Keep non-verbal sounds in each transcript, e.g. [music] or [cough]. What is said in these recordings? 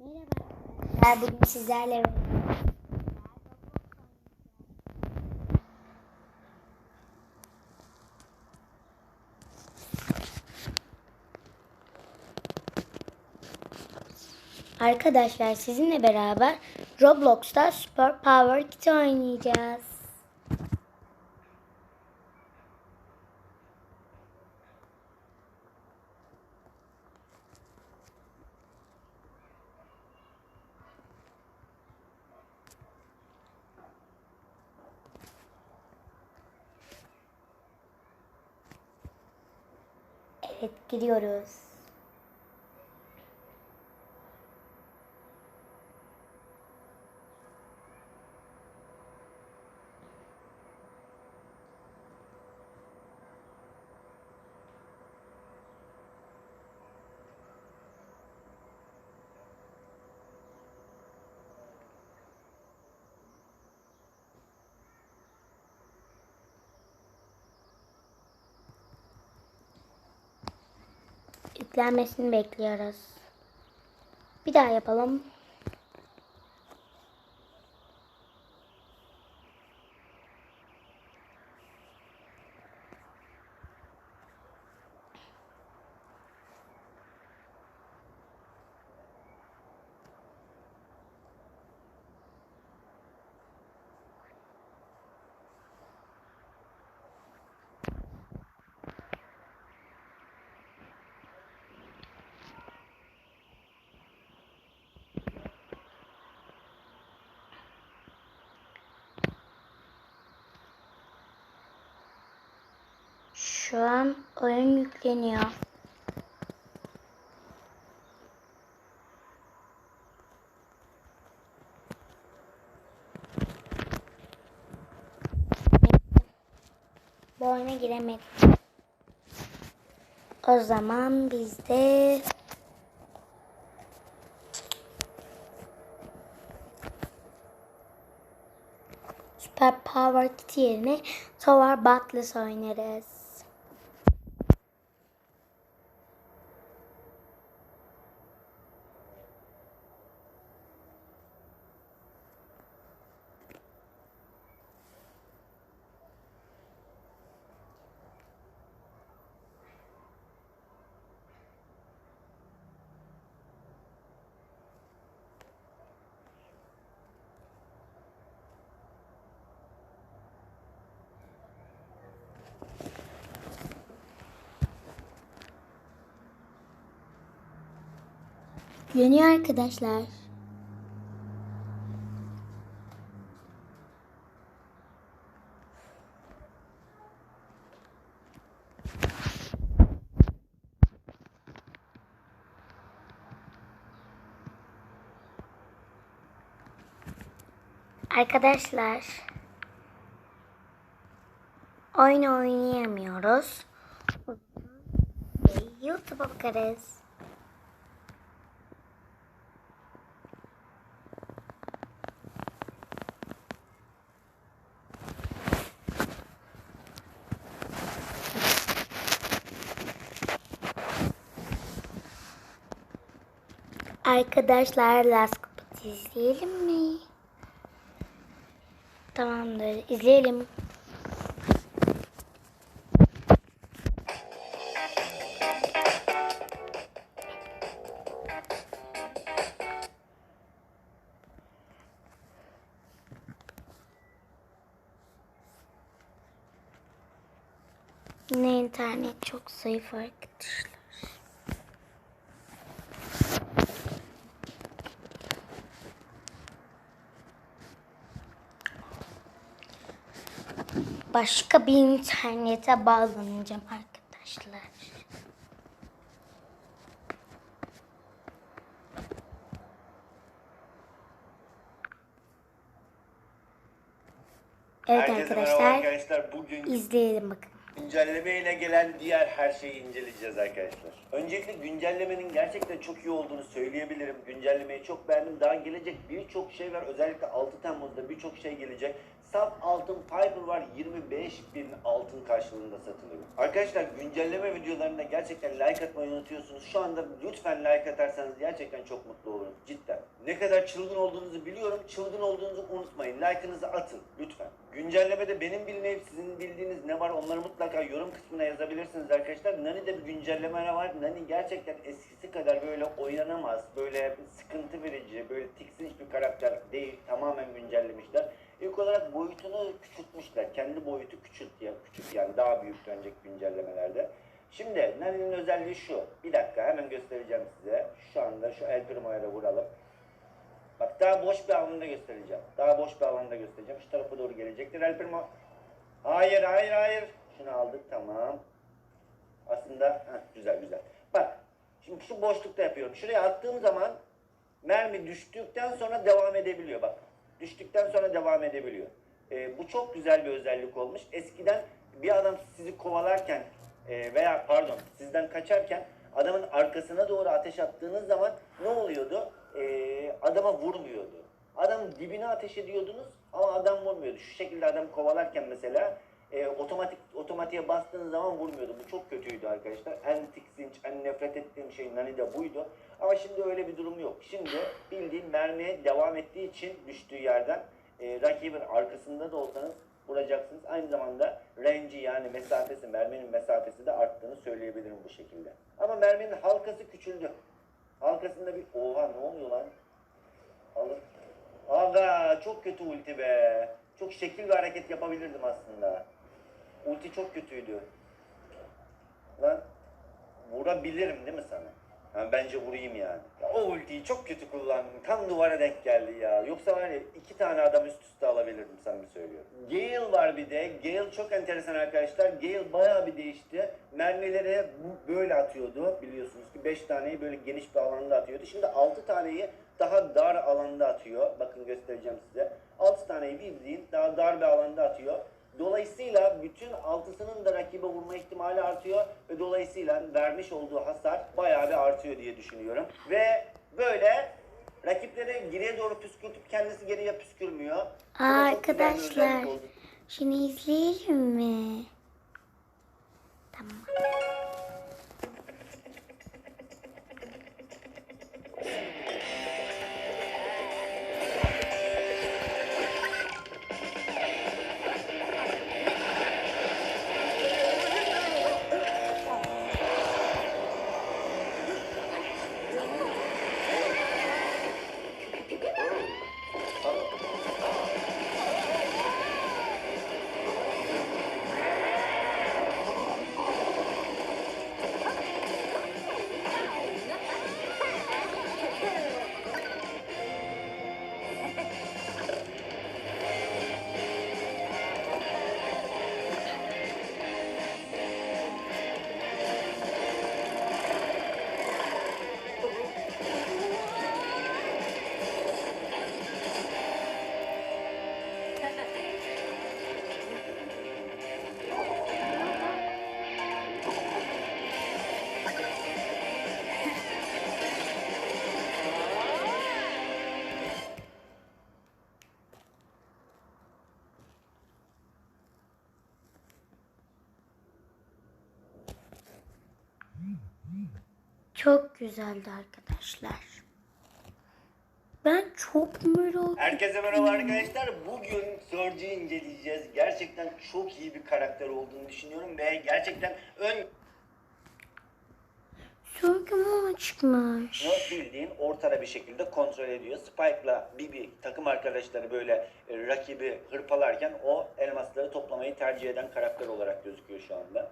Merhaba arkadaşlar. Bugün sizlerle Arkadaşlar sizinle beraber Roblox'ta Super Power Kit oynayacağız. Evet Yüklenmesini bekliyoruz. Bir daha yapalım. Şu an oyun yükleniyor. Bu oyuna giremedim. O zaman biz de Super Power Kit yerine Tower Battles oynarız. Yükleniyor arkadaşlar. Arkadaşlar oyun oynayamıyoruz. YouTube'a bakarız. Arkadaşlar Last Cup'ı izleyelim mi? Tamamdır, izleyelim. Yine internet çok zayıf arkadaşlar. Başka bir internete bağlanacağım arkadaşlar. Evet Herkese arkadaşlar arkadaşlar. Bugün izleyelim bakın. güncellemeyle gelen diğer her şeyi inceleyeceğiz arkadaşlar. Öncelikle güncellemenin gerçekten çok iyi olduğunu söyleyebilirim. Güncellemeyi çok beğendim. Daha gelecek birçok şey var. Özellikle 6 Temmuz'da birçok şey gelecek. Saf altın Piper var 25 bin altın karşılığında satılıyor. Arkadaşlar güncelleme videolarında gerçekten like atmayı unutuyorsunuz. Şu anda lütfen like atarsanız gerçekten çok mutlu olurum. Cidden. Ne kadar çılgın olduğunuzu biliyorum. Çılgın olduğunuzu unutmayın. Like'ınızı atın lütfen. Güncellemede benim bilmeyip sizin bildiğiniz ne var onları mutlaka yorum kısmına yazabilirsiniz arkadaşlar. Nani'de bir güncelleme var. Nani gerçekten eskisi kadar böyle oynanamaz, böyle sıkıntı verici, böyle tiksinç bir karakter değil. Tamamen güncellemişler. İlk olarak boyutunu küçültmüşler. Kendi boyutu küçült ya, küçük yani daha büyük önceki güncellemelerde. Şimdi Nani'nin özelliği şu. Bir dakika hemen göstereceğim size. Şu anda şu El Primo'ya da vuralım. Bak daha boş bir alanda göstereceğim. Daha boş bir alanda göstereceğim. Şu tarafa doğru gelecektir El Primo. Hayır hayır hayır. Şunu aldık tamam. Aslında heh, güzel güzel. Bak şimdi şu boşlukta yapıyorum. Şuraya attığım zaman mermi düştükten sonra devam edebiliyor bak. Düştükten sonra devam edebiliyor. Ee, bu çok güzel bir özellik olmuş. Eskiden bir adam sizi kovalarken e, veya pardon sizden kaçarken adamın arkasına doğru ateş attığınız zaman ne oluyordu? Ee, adama vurmuyordu. Adamın dibine ateş ediyordunuz ama adam vurmuyordu. Şu şekilde adam kovalarken mesela e, otomatik otomatiğe bastığınız zaman vurmuyordu. Bu çok kötüydü arkadaşlar. En tiksinç, en nefret ettiğim şey Nani de buydu. Ama şimdi öyle bir durum yok. Şimdi bildiğin mermiye devam ettiği için düştüğü yerden e, rakibin arkasında da olsanız vuracaksınız. Aynı zamanda range'i yani mesafesi, merminin mesafesi de arttığını söyleyebilirim bu şekilde. Ama merminin halkası küçüldü. Halkasında bir oha ne oluyor lan? Alın. Aga çok kötü ulti be. Çok şekil bir hareket yapabilirdim aslında. Ulti çok kötüydü. Lan vurabilirim değil mi sana? Ha, bence vurayım yani. Ya, o ultiyi çok kötü kullandım. Tam duvara denk geldi ya. Yoksa var ya iki tane adam üst üste alabilirdim samimi söylüyorum. Gale var bir de. Gale çok enteresan arkadaşlar. Gale bayağı bir değişti. Mermileri böyle atıyordu. Biliyorsunuz ki 5 taneyi böyle geniş bir alanda atıyordu. Şimdi 6 taneyi daha dar alanda atıyor. Bakın göstereceğim size. 6 taneyi bildiğin daha dar bir alanda atıyor. Dolayısıyla bütün altısının da rakibe vurma ihtimali artıyor ve dolayısıyla vermiş olduğu hasar bayağı bir artıyor diye düşünüyorum. Ve böyle rakipleri geriye doğru püskürtüp kendisi geriye püskürmüyor. Bir Arkadaşlar oldu. şunu izleyelim mi? Tamam. Çok güzeldi arkadaşlar. Ben çok merak Herkese merhaba arkadaşlar. Bugün Surge'ı inceleyeceğiz. Gerçekten çok iyi bir karakter olduğunu düşünüyorum ve gerçekten ön Sorgum çıkmış. Not bildiğin ortada bir şekilde kontrol ediyor. Spike'la Bibi takım arkadaşları böyle e, rakibi hırpalarken o elmasları toplamayı tercih eden karakter olarak gözüküyor şu anda.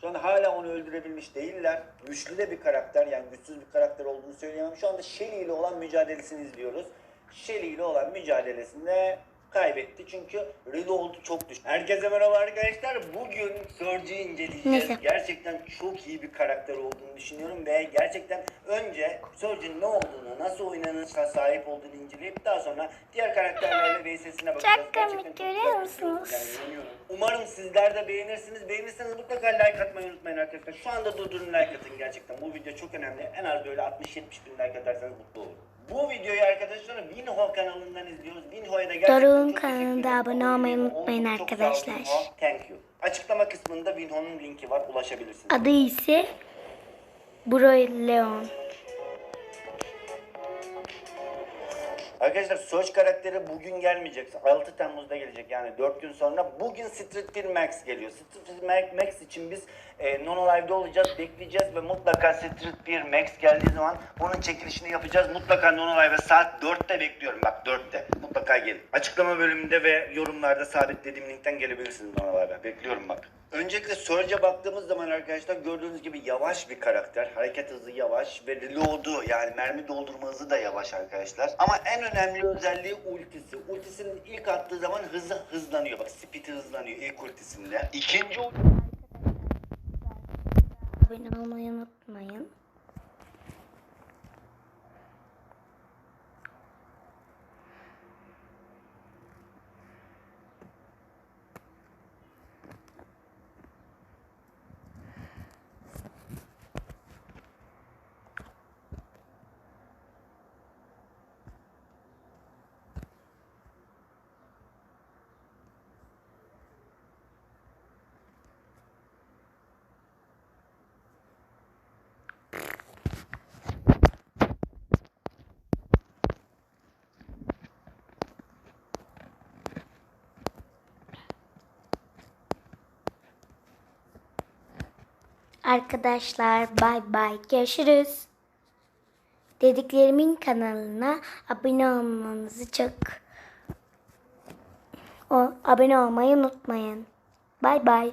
Şu anda hala onu öldürebilmiş değiller. Güçlü de bir karakter yani güçsüz bir karakter olduğunu söyleyemem. Şu anda Shelly ile olan mücadelesini izliyoruz. Shelly ile olan mücadelesinde kaybetti çünkü reload'u çok düştü. Herkese merhaba arkadaşlar. Bugün Surge'ı inceleyeceğiz. Neyse. Gerçekten çok iyi bir karakter olduğunu düşünüyorum ve gerçekten önce Surge'ın ne olduğunu, nasıl oynanışa sahip olduğunu inceleyip daha sonra diğer karakterlerle [laughs] VS'sine bakacağız. Çok komik, Gerçekten çok görüyor güzel musunuz? yani inanıyorum. Umarım sizler de beğenirsiniz. Beğenirseniz mutlaka like atmayı unutmayın arkadaşlar. Şu anda durdurun like atın gerçekten. Bu video çok önemli. En az böyle 60-70 bin like atarsanız mutlu olurum. Bu videoyu arkadaşlar Winho kanalından izliyoruz. Winho'ya da gerçekten Doruk'un çok ederim. abone olmayı unutmayın. Çok sağ arkadaşlar. Winho. Thank you. Açıklama kısmında Winho'nun linki var. Ulaşabilirsiniz. Adı ise Broy Arkadaşlar Search karakteri bugün gelmeyecek. 6 Temmuz'da gelecek yani 4 gün sonra. Bugün Street 1 Max geliyor. Street 1 Max için biz e, Nono Live'de olacağız, bekleyeceğiz ve mutlaka Street 1 Max geldiği zaman bunun çekilişini yapacağız. Mutlaka Nono Live'e saat 4'te bekliyorum. Bak 4'te. Mutlaka gelin. Açıklama bölümünde ve yorumlarda sabitlediğim linkten gelebilirsiniz Nono Live'e. Bekliyorum bak. Öncelikle Surge'e baktığımız zaman arkadaşlar gördüğünüz gibi yavaş bir karakter. Hareket hızı yavaş ve reload'u yani mermi doldurma hızı da yavaş arkadaşlar. Ama en önemli özelliği ultisi. Ultisinin ilk attığı zaman hızı hızlanıyor. Bak speed'i hızlanıyor ilk ultisinde. İkinci ulti Abone olmayı unutmayın. Arkadaşlar bay bay görüşürüz. Dediklerimin kanalına abone olmanızı çok o abone olmayı unutmayın. Bay bay.